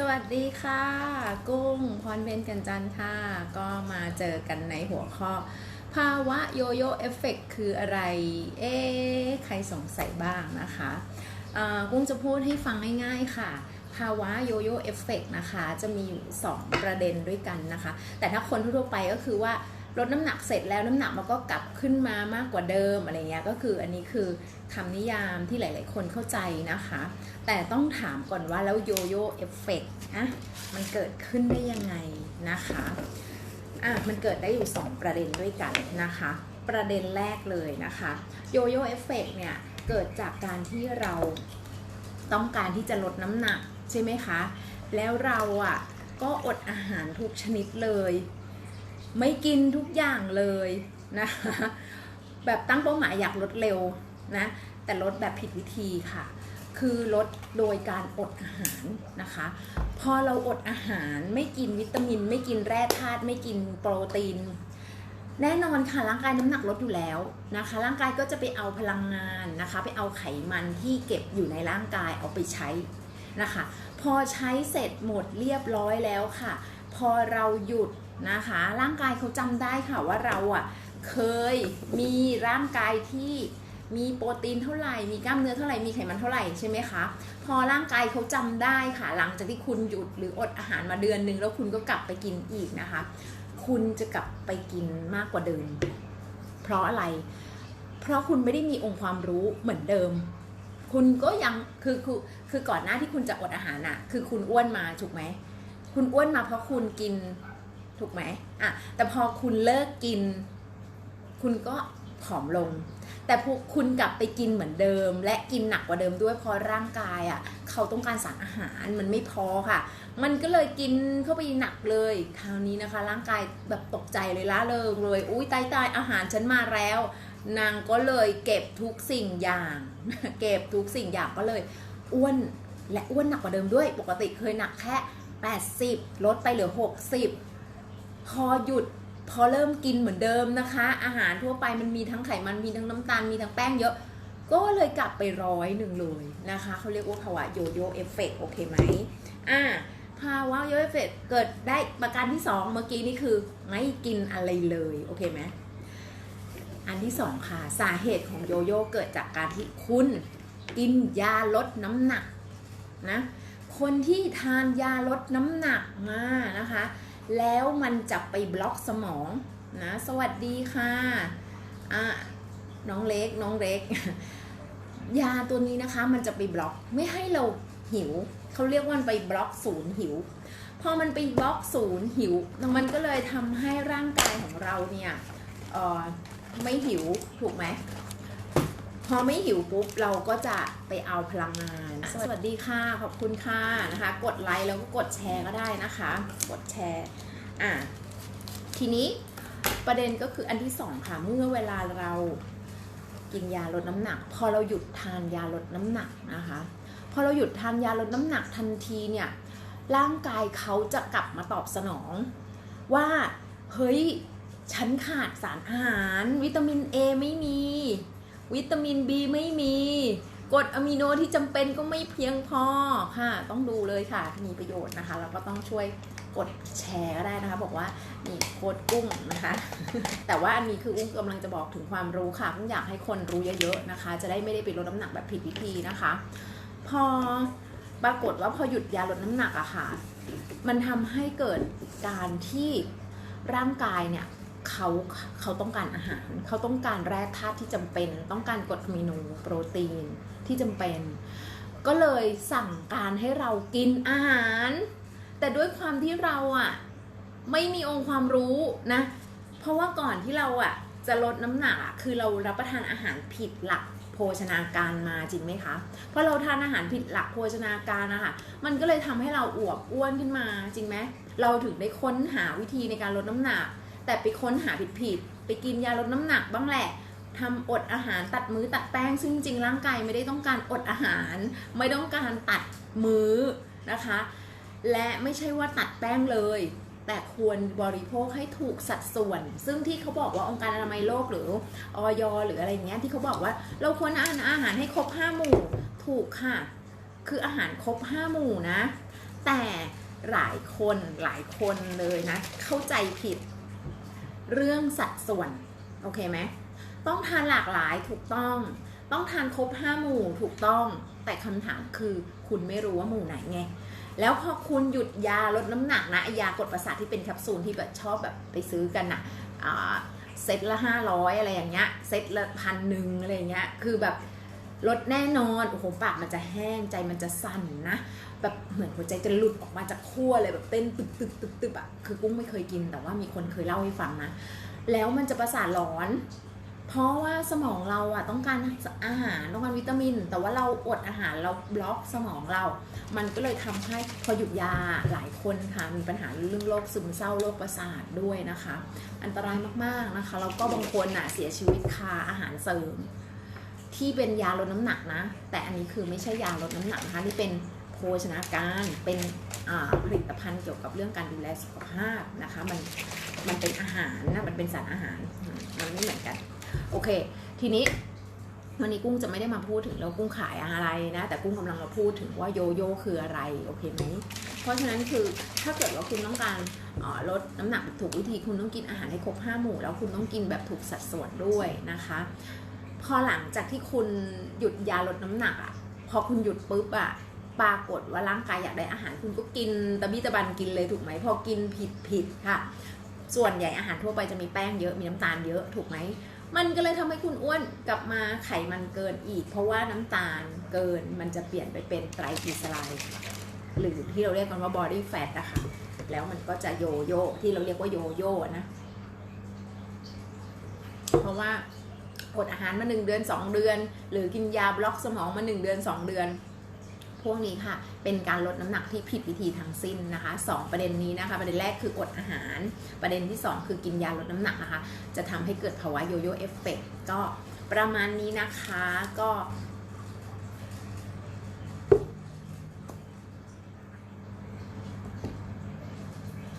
สวัสดีค่ะ กุ้งพรเบนกันจันท์ค่ะ ก็มาเจอกันในหัวข้อ ภาวะโยโย่เอฟเฟกคืออะไร เอ๊ใครสงสัยบ้างนะคะกุ้งจะพูดให้ฟังง่ายๆค่ะ ภาวะโยโย่เอฟเฟกนะคะ จะมีอยู่ 2 ประเด็นด้วยกันนะคะ แต่ถ้าคนทั่วไปก็คือว่า ลดน้ำหนักเสร็จแล้วน้ำหนักมันก็กลับขึ้นมามากกว่าเดิมอะไรเงี้ยก็คืออันนี้คือคำนิยามที่หลาย ๆ คนเข้าใจนะคะ แต่ต้องถามก่อนว่าแล้วโยโย่เอฟเฟกต์อะมันเกิดขึ้นได้ยังไงนะคะอะมันเกิดได้อยู่ 2 ประเด็นด้วยกันนะคะ ประเด็นแรกเลยนะคะโยโย่เอฟเฟกต์เนี่ยเกิดจากการที่เราต้องการที่จะลดน้ำหนักใช่ไหมคะ แล้วเราอะก็อดอาหารทุกชนิดเลย ไม่กินทุกอย่างเลยนะคะแบบตั้งเป้าหมายอยากลดเร็วนะแต่ลดแบบผิดวิธีค่ะ คือลดโดยการอดอาหารนะคะ พอเราอดอาหารไม่กินวิตามิน ไม่กินแร่ธาตุไม่กินโปรตีน แน่นอนค่ะร่างกายน้ำหนักลดอยู่แล้วนะคะ ร่างกายก็จะไปเอาพลังงานนะคะ ไปเอาไขมันที่เก็บอยู่ในร่างกายเอาไปใช้นะคะ พอใช้เสร็จหมดเรียบร้อยแล้วค่ะ พอเราหยุด นะคะ ร่างกายเขาจำได้ค่ะว่าเราอะเคยมีร่างกายที่มีโปรตีนเท่าไหร่ มีกล้ามเนื้อเท่าไหร่ มีไขมันเท่าไหร่ใช่ไหมคะ พอร่างกายเขาจำได้ค่ะ หลังจากที่คุณหยุดหรืออดอาหารมาเดือนหนึ่งแล้วคุณก็กลับไปกินอีกนะคะ คุณจะกลับไปกินมากกว่าเดิม เพราะอะไร เพราะคุณไม่ได้มีองค์ความรู้เหมือนเดิม คุณก็ยังคือคือคือก่อนหน้าที่คุณจะอดอาหารอะคือคุณอ้วนมาถูกไหม คุณอ้วนมาเพราะคุณกิน ถูกไหมอะแต่พอคุณเลิกกิน คุณก็ผอมลง แต่พวกคุณกลับไปกินเหมือนเดิม และกินหนักกว่าเดิมด้วยเพราะร่างกายอะ เขาต้องการสารอาหารมันไม่พอค่ะ มันก็เลยกินเข้าไปหนักเลยคราวนี้นะคะ ร่างกายแบบตกใจเลยล้าเริงเลย อุ้ยตายตายอาหารฉันมาแล้ว นางก็เลยเก็บทุกสิ่งอย่าง เก็บทุกสิ่งอย่างก็เลยอ้วนและอ้วนหนักกว่าเดิมด้วย ปกติเคยหนักแค่ 80 ลดไปเหลือ 60 พอหยุดพอเริ่มกินเหมือนเดิมนะคะ อาหารทั่วไปมันมีทั้งไขมันมีทั้งน้ำตาลมีทั้งแป้งเยอะ ก็เลยกลับไปร้อยหนึ่งเลยนะคะเขาเรียกว่าภาวะโยโย่เอฟเฟกโอเคไหมอ่าภาวะโยโย่เอฟเฟกเกิดได้ประการที่สองเมื่อกี้นี่คือไม่กินอะไรเลยโอเคไหมอันที่สองค่ะ สาเหตุของโยโย่เกิดจากการที่คุณกินยาลดน้ำหนักนะคนที่ทานยาลดน้ำหนักมานะคะ แล้วมันจะไปบล็อกสมองนะสวัสดีค่ะอะน้องเล็กน้องเล็ก ยาตัวนี้นะคะมันจะไปบล็อกไม่ให้เราหิวเขาเรียกว่ามันไปบล็อกศูนย์หิวพอมันไปบล็อกศูนย์หิว มันก็เลยทำให้ร่างกายของเราเนี่ยไม่หิวถูกไหม พอไม่หิวปุ๊บเราก็จะไปเอาพลังงาน สวัสดีค่ะ ขอบคุณค่ะนะคะ กดไลค์แล้วก็กดแชร์ก็ได้นะคะ กดแชร์อะทีนี้ประเด็นก็คืออันที่สองค่ะ เมื่อเวลาเรากินยาลดน้ำหนัก พอเราหยุดทานยาลดน้ำหนักนะคะ พอเราหยุดทานยาลดน้ำหนักทันทีเนี่ยร่างกายเขาจะกลับมาตอบสนอง ว่าเฮ้ยฉันขาดสารอาหาร วิตามิน A ไม่มี วิตามิน B ไม่มีกรดอะมิโนที่จำเป็นก็ไม่เพียงพอค่ะ ต้องดูเลยค่ะ มีประโยชน์นะคะ แล้วก็ต้องช่วยกดแชร์ก็ได้นะคะ บอกว่านี่โค้ดกุ้งนะคะ แต่ว่าอันนี้คืออุ้งกำลังจะบอกถึงความรู้ค่ะอุ้งอยากให้คนรู้เยอะๆนะคะ จะได้ไม่ได้ไปลดน้ำหนักแบบผิดวิธีนะคะ พอปรากฏว่าพอหยุดยาลดน้ำหนักอะค่ะ มันทำให้เกิดการที่ร่างกายเนี่ย เขาเขาต้องการอาหาร เขาต้องการแร่ธาตุที่จำเป็น ต้องการกรดอะมิโนโปรตีนที่จำเป็น ก็เลยสั่งการให้เรากินอาหาร แต่ด้วยความที่เราอะไม่มีองค์ความรู้นะ เพราะว่าก่อนที่เราอะจะลดน้ำหนักคือเรารับประทานอาหารผิดหลักโภชนาการมาจริงไหมคะ เพราะเราทานอาหารผิดหลักโภชนาการนะคะมันก็เลยทำให้เราอวบอ้วนขึ้นมาจริงไหม เราถึงได้ค้นหาวิธีในการลดน้ำหนัก แต่ไปค้นหาผิดๆไปกินยาลดน้ำหนักบ้างแหละทำอดอาหารตัดมื้อตัดแป้งซึ่งจริงร่างกายไม่ได้ต้องการอดอาหาร ไม่ต้องการตัดมื้อนะคะ และไม่ใช่ว่าตัดแป้งเลย แต่ควรบริโภคให้ถูกสัดส่วน ซึ่งที่เขาบอกว่าองค์การอนามัยโลกหรือออยหรืออะไรเงี้ยที่เขาบอกว่าเราควรทานอาหารให้ครบห้าหมู่ถูกค่ะ คืออาหารครบห้าหมู่นะ แต่หลายคนหลายคนเลยนะ เข้าใจผิด เรื่องสัดส่วน โอเคไหมต้องทานหลากหลายถูกต้อง ต้องทานครบห้าหมู่ถูกต้อง แต่คำถามคือคุณไม่รู้ว่าหมู่ไหนไง แล้วพอคุณหยุดยาลดน้ำหนักนะยากดประสาทที่เป็นแคปซูลที่แบบชอบแบบไปซื้อกันนะอะเซตละห้าร้อยอะไรอย่างเงี้ย เซตละพันหนึ่งอะไรอย่างเงี้ย คือแบบ ลดแน่นอนโอ้โหปากมันจะแห้งใจมันจะสั่นนะแบบเหมือนหัวใจจะหลุดออกมาจากขั้วเลยแบบเต้นตึกตึกตึกตึกอะคือกุ้งไม่เคยกิน แต่ว่ามีคนเคยเล่าให้ฟังนะ แล้วมันจะประสาทหลอน เพราะว่าสมองเราอะต้องการอาหารต้องการวิตามิน แต่ว่าเราอดอาหารเราบล็อกสมองเรา มันก็เลยทำให้พอหยุดยาหลายคนค่ะมีปัญหาเรื่องโรคซึมเศร้าโรคประสาทด้วยนะคะ อันตรายมากๆนะคะแล้วก็บางคนน่ะเสียชีวิตคาอาหารเสริม ที่เป็นยาลดน้ำหนักนะ แต่อันนี้คือไม่ใช่ยาลดน้ำหนักนะคะนี่เป็นโภชนาการเป็นผลิตภัณฑ์เกี่ยวกับเรื่องการดูแลสุขภาพนะคะมันมันเป็นอาหารนะมันเป็นสารอาหารมันไม่เหมือนกัน โอเค ทีนี้วันนี้กุ้งจะไม่ได้มาพูดถึงแล้วกุ้งขายอะไรนะ แต่กุ้งกำลังมาพูดถึงว่าโยโย่คืออะไรโอเคไหมเพราะฉะนั้นคือถ้าเกิดว่าคุณต้องการลดน้ำหนักถูกวิธีคุณต้องกินอาหารให้ครบห้าหมู่แล้วคุณต้องกินแบบถูกสัดส่วนด้วยนะคะ พอหลังจากที่คุณหยุดยาลดน้ำหนักอะ่ะพอคุณหยุดปุ๊บอะ่ะปรากฏว่าร่างกายอยากได้อาหารคุณก็กินตะบี้ตะบันกินเลยถูกไหมพอกินผิดผิดค่ะ ส่วนใหญ่อาหารทั่วไปจะมีแป้งเยอะมีน้ำตาลเยอะถูกไหมมันก็เลยทำให้คุณอ้วนกลับมาไขมันเกินอีก เพราะว่าน้ำตาลเกินมันจะเปลี่ยนไปเป็นไตรกลีเซอไรด์หรือที่เราเรียกกันว่า body fat อะค่ะแล้วมันก็จะโยโย่ที่เราเรียกว่าโยโย่นะ เพราะว่า อดอาหารมาหนึ่งเดือนสองเดือน หรือกินยาบล็อกสมองมาหนึ่งเดือนสองเดือน พวกนี้ค่ะ เป็นการลดน้ำหนักที่ผิดวิธีทั้งสิ้นนะคะสองประเด็นนี้นะคะ ประเด็นแรกคืออดอาหาร ประเด็นที่สองคือกินยาลดน้ำหนักนะคะ จะทำให้เกิดภาวะโยโย่เอฟเฟกก็ประมาณนี้นะคะก็